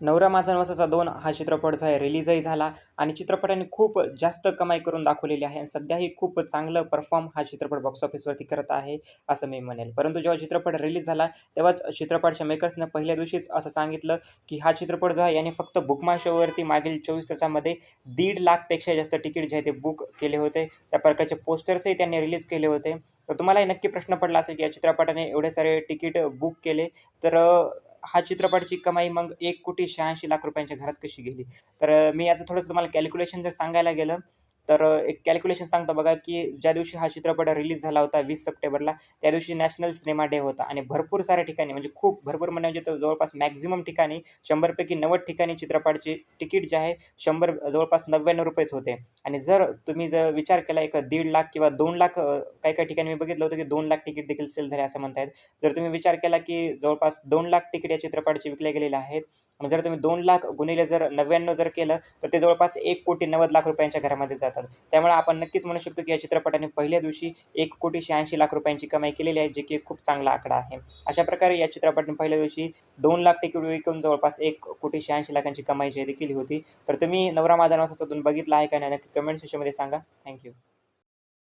नवरा माझा नवसाचा दोन हा चित्रपट जो आहे रिलीजही झाला आणि चित्रपटाने खूप जास्त कमाई करून दाखवलेली आहे आणि सध्याही खूप चांगलं परफॉर्म हा चित्रपट बॉक्स ऑफिसवरती करत आहे असं मी म्हणेल. परंतु जेव्हा चित्रपट रिलीज झाला तेव्हाच चित्रपटच्या मेकर्सनं पहिल्या दिवशीच असं सांगितलं की हा चित्रपट जो आहे याने फक्त बुकमा शोवरती मागील चोवीस तासामध्ये दीड लाखपेक्षा जास्त तिकीट जे आहे ते बुक केले होते. त्या प्रकारचे पोस्टर्सही त्यांनी रिलीज केले होते. तर तुम्हालाही नक्की प्रश्न पडला असेल की या चित्रपटाने एवढे सारे तिकीट बुक केले. तर हा चित्रपटाची कमाई मग एक कोटी शहाऐंशी लाख रुपयांच्या घरात कशी गेली? तर मी याचं थोडंसं तुम्हाला कॅल्क्युलेशन जर सांगायला गेलं तर एक कॅल्क्युलेशन सांगतो बघा की ज्या दिवशी हा चित्रपट रिलीज झाला होता वीस सप्टेंबरला त्या दिवशी नॅशनल सिनेमा डे होता. आणि भरपूर साऱ्या ठिकाणी म्हणजे खूप भरपूर म्हणजे, म्हणजे तर जवळपास मॅक्झिमम ठिकाणी शंभरपैकी नव्वद ठिकाणी चित्रपटाचे तिकीट जे आहे शंभर जवळपास नव्याण्णव रुपयेच होते. आणि जर तुम्ही जर विचार केला एक दीड लाख किंवा दोन लाख काही काही ठिकाणी मी बघितलं होतं की दोन लाख तिकीट देखील सेल झाले असं म्हणतायत. जर तुम्ही विचार केला की जवळपास दोन लाख तिकीट या चित्रपटाचे विकले गेलेले आहेत. आणि जर तुम्ही दोन लाख गुणिले जर नव्याण्णव जर केलं तर ते जवळपास एक कोटी नव्वद लाख रुपयांच्या घरामध्ये जातात त्यामुळे आपण नक्कीच म्हणू शकतो की या चित्रपटाने पहिल्या दिवशी एक कोटी शहाऐंशी लाख रुपयांची कमाई केलेली आहे जे की एक खूप चांगला आकडा आहे. अशा प्रकारे या चित्रपटाने पहिल्या दिवशी दोन लाख तिकीट विकून जवळपास एक कोटी शहाऐंशी लाखांची कमाई जी आहे केली होती. तर तुम्ही नवरा माझा नवसातून बघितला आहे का नाही नक्की कमेंट सेक्शनमध्ये सांगा. थँक्यू